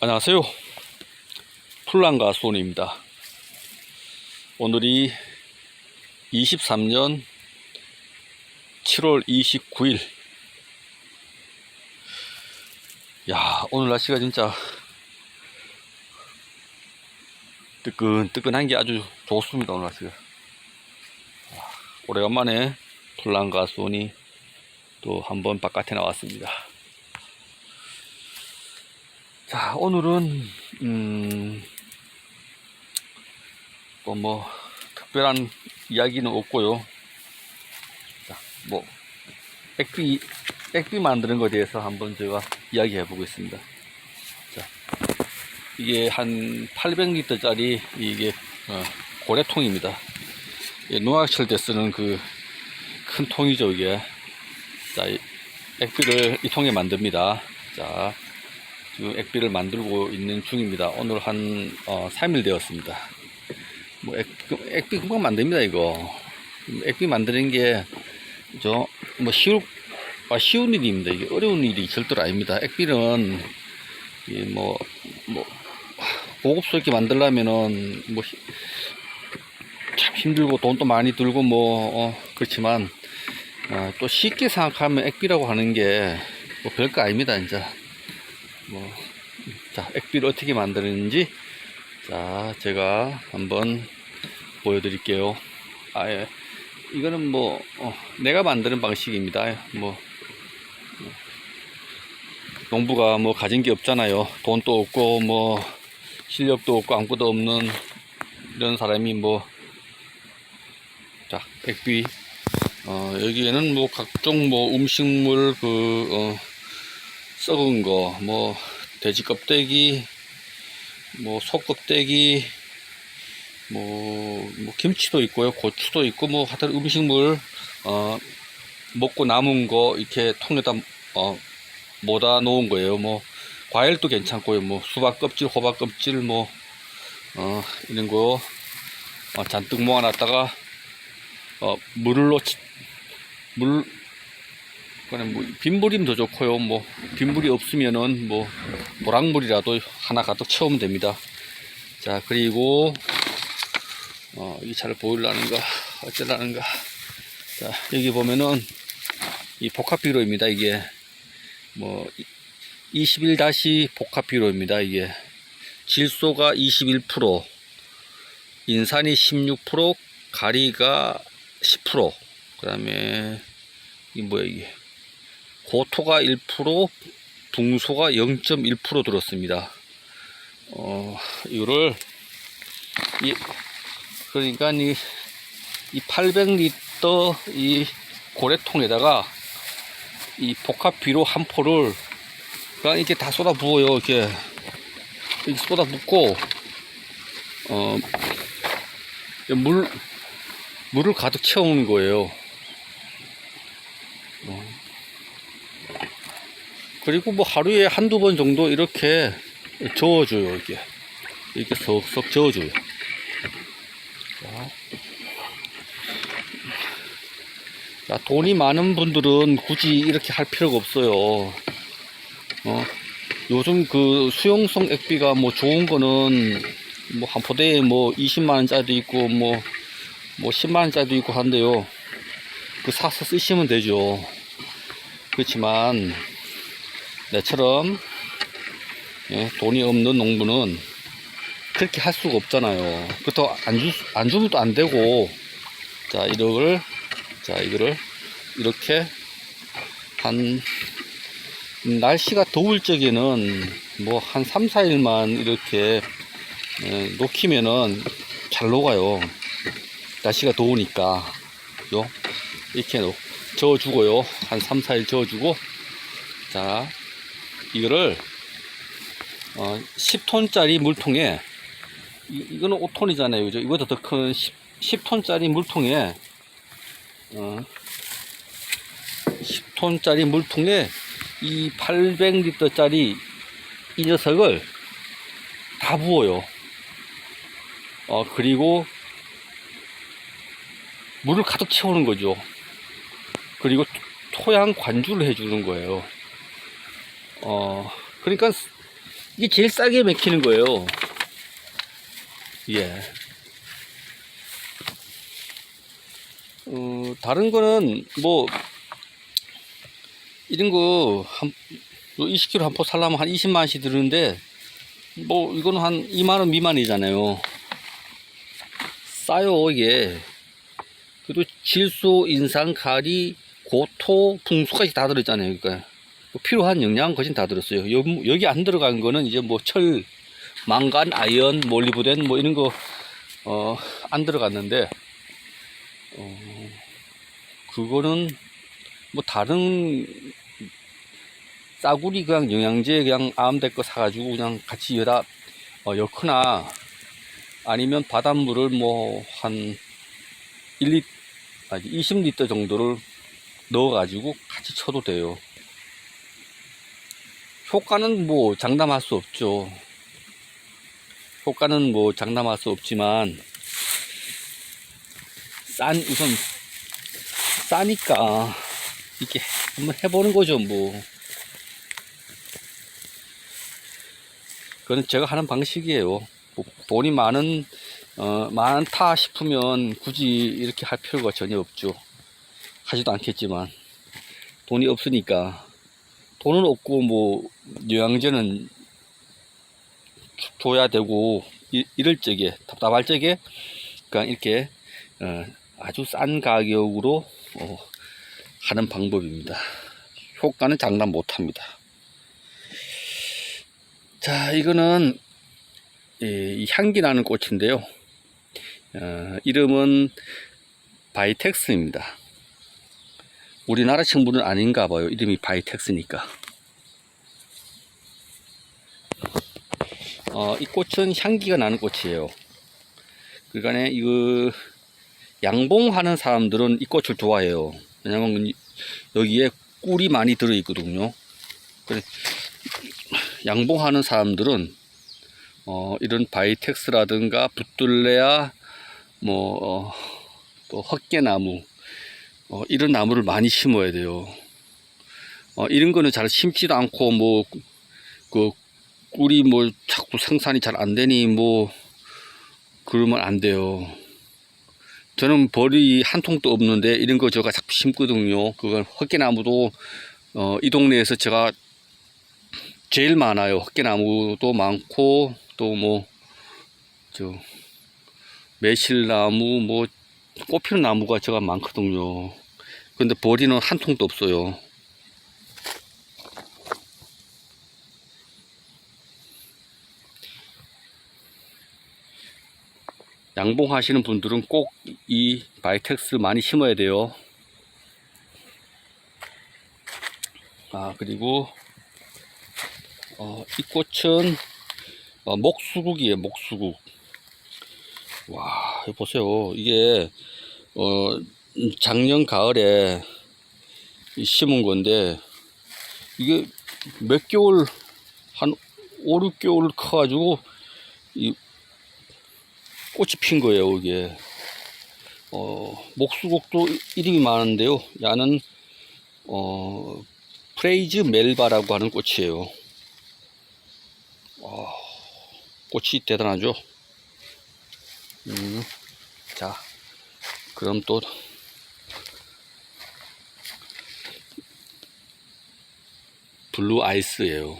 안녕하세요. 풀랑가 수원입니다. 오늘이 23년 7월 29일. 야, 오늘 날씨가 진짜 뜨끈뜨끈한 게 아주 좋습니다. 오늘 날씨가. 아, 오래간만에 풀랑가 수원이 또 한번 바깥에 나왔습니다. 자, 오늘은, 음, 또 뭐, 특별한 이야기는 없고요. 자, 뭐, 액비, 액비 만드는 것에 대해서 한번 제가 이야기해 보겠습니다. 자, 이게 한 800리터짜리 이게, 어, 고래통입니다. 예, 칠때 쓰는 그 큰 통이죠, 이게. 자, 이 액비를 이 통에 만듭니다. 자, 액비를 만들고 있는 중입니다. 오늘 한 어, 3일 되었습니다. 뭐 액, 액비 금방 만듭니다 이거. 액비 만드는 게 저 뭐 쉬울 아, 쉬운 일입니다. 이게 어려운 일이 절대로 아닙니다. 액비는 이뭐뭐 뭐, 고급스럽게 만들려면은 뭐 참 힘들고 돈도 많이 들고 뭐 어, 그렇지만 어, 또 쉽게 생각하면 액비라고 하는 게 뭐 별거 아닙니다. 이제 뭐, 자, 액비를 어떻게 만드는지, 자, 제가 한번 보여드릴게요. 아, 예. 이거는 뭐, 어, 내가 만드는 방식입니다. 뭐, 농부가 뭐 가진 게 없잖아요. 돈도 없고, 뭐, 실력도 없고, 아무것도 없는 이런 사람이 뭐, 자, 액비. 어, 여기에는 뭐 각종 뭐 음식물 그, 어, 썩은 거, 뭐, 돼지 껍데기, 뭐, 소 껍데기, 뭐, 뭐, 김치도 있고요. 고추도 있고, 뭐, 하여튼 음식물, 어, 먹고 남은 거, 이렇게 통에다, 어, 모다 놓은 거예요. 뭐, 과일도 괜찮고요. 뭐, 수박 껍질, 호박 껍질, 뭐, 어, 이런 거, 어, 잔뜩 모아놨다가, 어, 물로, 치- 물, 그거는 뭐더 좋고요. 뭐 빈물이 없으면은 뭐 노랑물이라도 하나 가득 채우면 됩니다. 자 그리고 어, 이 차를 보일라는가 어쩌라는가. 자 여기 보면은 이 복합비로입니다. 이게 뭐 21 다시 복합비로입니다. 이게 질소가 21%, 인산이 16%, 가리가 10%, 그 다음에 이 뭐야 이게 고토가 1%, 붕소가 0.1% 들었습니다. 어, 이거를, 이, 그러니까 이, 이 800리터 이 고래통에다가 이 복합 비료 한 포를 그냥 이렇게 다 쏟아 부어요. 이렇게, 이렇게 쏟아 붓고, 어, 물, 물을 가득 채우는 거예요. 그리고 뭐 하루에 한두 번 정도 이렇게 저어줘요, 이게. 이렇게 석석 저어줘요. 자. 자, 돈이 많은 분들은 굳이 이렇게 할 필요가 없어요. 어, 요즘 그 수용성 액비가 뭐 좋은 거는 뭐 한 포대에 뭐 20만원짜리도 있고 뭐, 뭐 10만원짜리도 있고 한데요. 그 사서 쓰시면 되죠. 그렇지만, 내처럼 예, 돈이 없는 농부는 그렇게 할 수가 없잖아요. 그렇다고 안, 주, 안 주면 또 안 되고 자 이거를 자 이거를 이렇게 한 날씨가 더울 적에는 뭐 한 3, 4일만 이렇게 예, 녹히면은 잘 녹아요. 날씨가 더우니까 요 이렇게 놓- 저어주고요. 한 3, 4일 저어주고 자 이거를 어, 10톤짜리 물통에 이, 이거는 5톤이잖아요. 그죠? 이거보다 더 큰 10, 톤짜리 물통에 어, 10톤짜리 물통에 이 800리터짜리 이 녀석을 다 부어요. 어, 그리고 물을 가득 채우는 거죠. 그리고 토양 관주를 해주는 거예요 어, 그러니까 이게 제일 싸게 맥히는 거예요. 예. 어, 다른 거는 뭐 이런 거 한 20kg 한 포 살려면 한 20만 원씩 드는데 뭐 이거는 한 2만 원 미만이잖아요. 싸요 이게. 그리고 질소, 인상, 가리, 고토, 풍수까지 다 들어있잖아요. 그러니까 뭐 필요한 영양은 거진 다 들었어요. 여, 여기 안 들어간 거는 이제 뭐 철, 망간, 아연, 몰리브덴 뭐 이런 거 어, 안 들어갔는데 어, 그거는 뭐 다른 싸구리 그냥 영양제 그냥 아암될 거 사가지고 그냥 같이 여다 어, 엮거나 아니면 바닷물을 뭐 한 1리 아니 20리터 정도를 넣어가지고 같이 쳐도 돼요. 효과는 뭐 장담할 수 없죠. 효과는 뭐 장담할 수 없지만 싼 우선 싸니까 이렇게 한번 해보는 거죠 뭐. 그건 제가 하는 방식이에요. 뭐 돈이 많은 어, 많다 싶으면 굳이 이렇게 할 필요가 전혀 없죠. 하지도 않겠지만 돈이 없으니까 돈은 없고 뭐 영양제는 줘야 되고 이, 이럴 적에 답답할 적에 그냥 이렇게 어, 아주 싼 가격으로 어, 하는 방법입니다. 효과는 장담 못합니다. 자, 이거는 이 향기 나는 꽃인데요. 어, 이름은 바이텍스입니다. 우리나라 친구는 아닌가 봐요. 이름이 바이텍스니까. 어, 이 꽃은 향기가 나는 꽃이에요. 그러니까 이거 양봉하는 사람들은 이 꽃을 좋아해요. 왜냐면 여기에 꿀이 많이 들어있거든요. 양봉하는 사람들은 어, 이런 바이텍스라든가 붙들레아 뭐, 어, 또 헛개나무, 어, 이런 나무를 많이 심어야 돼요. 어, 이런 거는 잘 심지도 않고, 뭐, 그, 꿀이 뭐, 자꾸 생산이 잘 안 되니, 뭐, 그러면 안 돼요. 저는 벌이 한 통도 없는데, 이런 거 제가 자꾸 심거든요. 그건 헛개나무도, 어, 이 동네에서 제가 제일 많아요. 헛개나무도 많고, 또 뭐, 저, 매실나무 뭐 꽃피는 나무가 제가 많거든요. 근데 버리는 한 통도 없어요. 양봉 하시는 분들은 꼭 이 바이텍스 많이 심어야 돼요. 아 그리고 어, 이 꽃은 어, 목수국이에요. 목수국. 와, 보세요. 이게, 어, 작년 가을에 심은 건데, 이게 몇 개월, 한 5, 6개월 커가지고, 이, 꽃이 핀 거예요, 이게. 어, 목수국도 이름이 많은데요. 야는, 어, 프레이즈 멜바라고 하는 꽃이에요. 어, 꽃이 대단하죠. 음, 자, 그럼 또 블루 아이스예요.